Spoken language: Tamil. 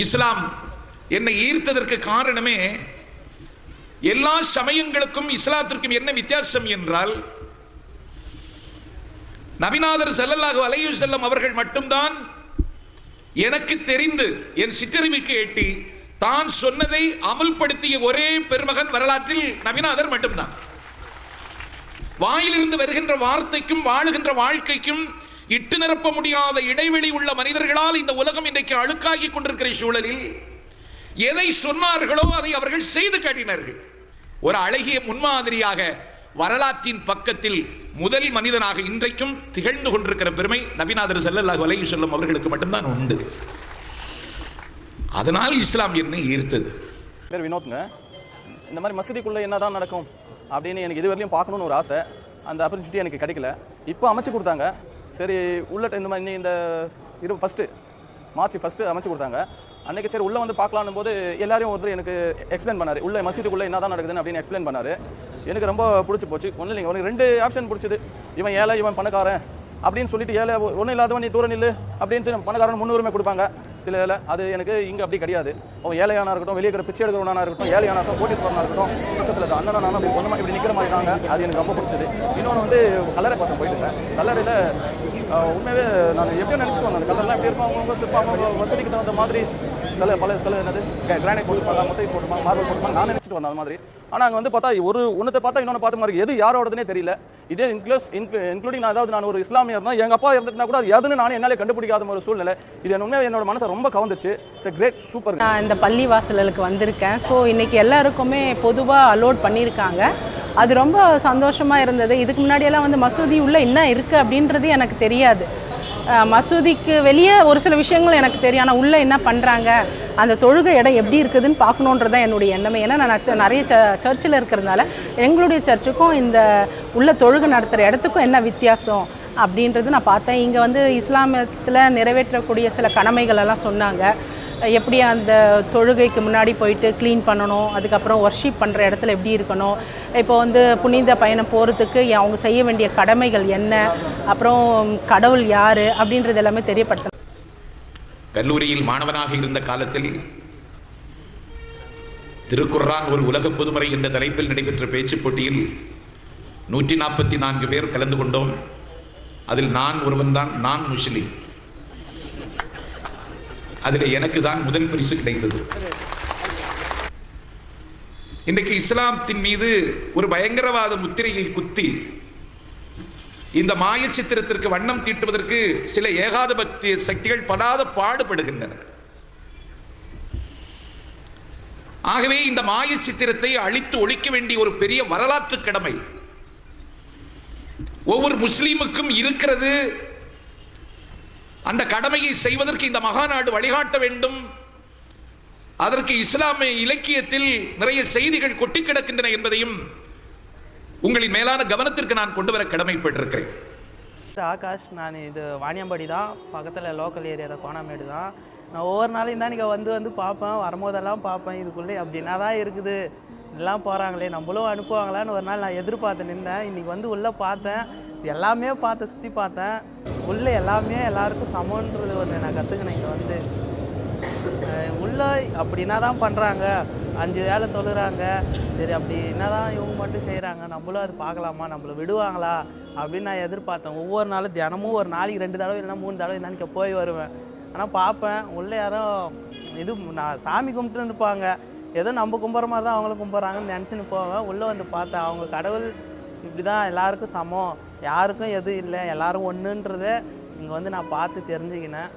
இஸ்லாம் என்னை ஈர்த்ததற்கு காரணமே எல்லா சமயங்களுக்கும் இஸ்லாத்திற்கும் என்ன வித்தியாசம் என்றால் நபிநாதர் ஸல்லல்லாஹு அலைஹி செல்லும் அவர்கள் மட்டும்தான் எனக்கு தெரிந்து என் சிற்றறிவுக்கு எட்டி தான் சொன்னதை அமல்படுத்திய ஒரே பெருமகன் வரலாற்றில் நபிநாதர் மட்டும்தான். வாயிலிருந்து வருகின்ற வார்த்தைக்கும் வாழுகின்ற வாழ்க்கைக்கும் இட்டு நிரப்ப முடியாத இடைவெளி உள்ள மனிதர்களால் இந்த உலகம் இன்றைக்கு அழுக்காகி கொண்டிருக்கிற சூழலில் எதை சொன்னார்களோ அதை அவர்கள் செய்து காட்டினார்கள். ஒரு அழகிய முன்மாதிரியாக வரலாற்றின் பக்கத்தில் முதல் மனிதனாக இன்றைக்கும் திகழ்ந்து கொண்டிருக்கிற பெருமை நபிநாதர் செல்லல்லாஹ் வலையு செல்லும் அவர்களுக்கு மட்டும்தான் உண்டு. அதனால் இஸ்லாம் என்னை ஈர்த்தது. பேர் வினோத்ங்க. இந்த மாதிரி மசூதிக்குள்ளே என்ன தான் நடக்கும் அப்படின்னு எனக்கு இதுவரையிலும் பார்க்கணும்னு ஒரு ஆசை. அந்த ஆப்பர்ச்சுனிட்டி எனக்கு கிடைக்கல. இப்போ அமைச்சு கொடுத்தாங்க. சரி உள்ள இந்த மாதிரி நீ இந்த இரு ஃபஸ்ட்டு மார்ச் ஃபஸ்ட்டு அமைச்சு கொடுத்தாங்க. அன்னைக்கு சரி உள்ளே வந்து பார்க்கலான்னு போது எல்லாரையும் ஒருத்தர் எனக்கு எக்ஸ்பிளைன் பண்ணார். உள்ளே மசீதுக்குள்ளே என்ன தான் நடக்குதுன்னு அப்படின்னு எக்ஸ்பிளைன் பண்ணார். எனக்கு ரொம்ப பிடிச்சி போச்சு. ஒன்றும் இல்லைங்க உனக்கு ரெண்டு ஆப்ஷன் பிடிச்சது. இவன் ஏழை இவன் பணக்காரன் அப்படின்னு சொல்லிட்டு ஏழை ஒன்றும் இல்லாதவன் நீ தூரம் நில்லு அப்படின்ட்டு பணக்காரன் முன்னுரிமை கொடுப்பாங்க. சில இதில் அது எனக்கு இங்கே அப்படி கிடையாது. அவன் ஏழையானா இருக்கட்டும் வெளியே இருக்கிற பிச்சை எடுக்கிறவனா இருக்கட்டும் ஏழையானா இருக்கட்டும் கோட்டீஸ்வரனா இருக்கட்டும் பக்கத்தில் இருக்க அண்ணனா நானும் அப்படி ஒன்று இப்படி நிற்கிற மாதிரி தாங்க. அது எனக்கு ரொம்ப பிடிச்சது. இன்னொன்று வந்து கல்லறை பார்த்தேன் போயிட்டு கல்லறையில் உண்மையாகவே நான் எப்படியோ நினச்சிட்டு வந்தேன். அந்த கல்லறைலாம் எப்படி இருக்கும்? அவங்க சிற்பம் அவங்க வசதிக்கு தகுந்த மாதிரி சில பல சில என்னது கிரானைட் போட்டுப்பாங்க மொசைக் போட்டுப்பாங்க மார்பிள் போட்டுப்பாங்க நான் நினச்சிட்டு வந்தேன் அந்த மாதிரி. ஆனால் அங்கே வந்து பார்த்தா ஒரு ஒன்றத்தை பார்த்தா இன்னொன்று பார்த்த மாதிரி எது யாரோடதுனே தெரியல. இதே இன்க்ளூஸ் இன்க்ளூடிங் நான் அதாவது நான் ஒரு இஸ்லாமியர் இருந்தால் எங்கள் அப்பா இருந்துட்டுனா கூட அது எதுன்னு நானே என்னாலே கண்டுபிடிக்காத ஒரு சூழ்நிலை. இது என்ன உண்மையாக என்னோட மனசை ரொம்ப கவர்ந்துச்சு. இட்ஸ் கிரேட் சூப்பர் நான் இந்த பள்ளி வாசலுக்கு வந்திருக்கேன். ஸோ இன்னைக்கு எல்லாருக்குமே பொதுவாக அலோட் பண்ணியிருக்காங்க அது ரொம்ப சந்தோஷமா இருந்தது. இதுக்கு முன்னாடியெல்லாம் வந்து மசூதி உள்ள என்ன இருக்கு அப்படின்றது எனக்கு தெரியாது. மசூதிக்கு வெளியே ஒரு சில விஷயங்கள் எனக்கு தெரியும். ஆனால் உள்ள என்ன பண்ணுறாங்க அந்த தொழுகை இடம் எப்படி இருக்குதுன்னு பார்க்கணுன்றது தான் என்னுடைய எண்ணமே. ஏன்னா நான் நச்ச- நிறைய சர்ச்சில் இருக்கிறதுனால எங்களுடைய சர்ச்சுக்கும் இந்த உள்ள தொழுகை நடத்துகிற இடத்துக்கும் என்ன வித்தியாசம்? அப்படின்றது நான் பார்த்தேன். இங்கே வந்து இஸ்லாமத்தில் நிறைவேற்றக்கூடிய சில கடமைகள் எல்லாம் சொன்னாங்க. எப்படி அந்த தொழுகைக்கு முன்னாடி போயிட்டு க்ளீன் பண்ணணும் அதுக்கப்புறம் ஒர்ஷிப் பண்ணுற இடத்துல எப்படி இருக்கணும் இப்போ வந்து புனித பயணம் போகிறதுக்கு அவங்க செய்ய வேண்டிய கடமைகள் என்ன அப்புறம் கடவுள் யார் அப்படின்றது எல்லாமே தெரியப்படுத்த கல்லூரியில் மாணவனாக இருந்த காலத்தில் திருக்குர்ரான் ஒரு உலக பொதுமறை என்ற தலைப்பில் நடைபெற்ற பேச்சுப் போட்டியில் நூற்றி நாற்பத்தி நான்கு பேர் கலந்து கொண்டோம். அதில் நான் ஒருவன் தான் நான் முஸ்லீம். அதில் எனக்கு தான் முதல் பரிசு கிடைத்தது. இன்றைக்கு இஸ்லாமத்தின் மீது ஒரு பயங்கரவாத முத்திரையை குத்தி இந்த மாய சித்திரத்திற்கு வண்ணம் தீட்டுவதற்கு சில ஏகாதிபத்திய சக்திகள் படாத பாடுபடுகின்றன. ஆகவே இந்த மாய சித்திரத்தை அழித்து ஒழிக்க வேண்டிய ஒரு பெரிய வரலாற்று கடமை ஒவ்வொரு முஸ்லீமுக்கும் இருக்கிறது. அந்த கடமையை செய்வதற்கு இந்த மகாநாடு வழிகாட்ட வேண்டும். அதற்கு இஸ்லாமிய இலக்கியத்தில் நிறைய செய்திகள் கொட்டி கிடக்கின்றன என்பதையும் உங்களின் மேலான கவனத்திற்கு நான் கொண்டு வர கடமைப்பட்டிருக்கிறேன். ஆகாஷ் நான் இது வாணியம்பாடி தான். பக்கத்தில் லோக்கல் ஏரியா தான் கோணாமேடு தான். நான் ஒவ்வொரு நாளையும் தான் நீங்கள் வந்து வந்து பார்ப்பேன். வரும்போதெல்லாம் பார்ப்பேன். இதுக்குள்ளே அப்படின்னா தான் இருக்குது. எல்லாம் போகிறாங்களே நம்மளும் அனுப்புவாங்களான்னு ஒரு நாள் நான் எதிர்பார்த்து நின்றேன். இன்றைக்கி வந்து உள்ளே பார்த்தேன். எல்லாமே பார்த்தேன் சுற்றி பார்த்தேன். உள்ளே எல்லாமே எல்லாருக்கும் சமன்றது ஒன்று நான் கற்றுக்கினேன் இங்கே வந்து. உள்ளே அப்படின்னா தான் பண்ணுறாங்க அஞ்சு வேலை தொழுறாங்க. சரி அப்படி என்ன தான் இவங்க மட்டும் செய்கிறாங்க நம்மளும் அது பார்க்கலாமா? நம்மள விடுவாங்களா? அப்படின்னு நான் எதிர்பார்த்தேன். ஒவ்வொரு நாளும் தினமும் ஒரு நாளைக்கு ரெண்டு தடவை இல்லைன்னா மூணு தடவை என்னன்னு போய் வருவேன். ஆனால் பார்ப்பேன். உள்ளே யாரும் இது நான் சாமி கும்பிட்டு இருப்பாங்க. ஏதோ நம்ம கும்பிட்ற மாதிரி தான் அவங்களும் கும்பிட்றாங்கன்னு நினச்சின்னு போவேன் உள்ளே வந்து பார்த்தேன் அவங்க கடவுள் இப்படி தான் எல்லாருக்கும் சமம். யாருக்கும் எதுவும் இல்லை எல்லோரும் ஒன்றுன்றதை இங்கே வந்து நான் பார்த்து தெரிஞ்சுக்கினேன்.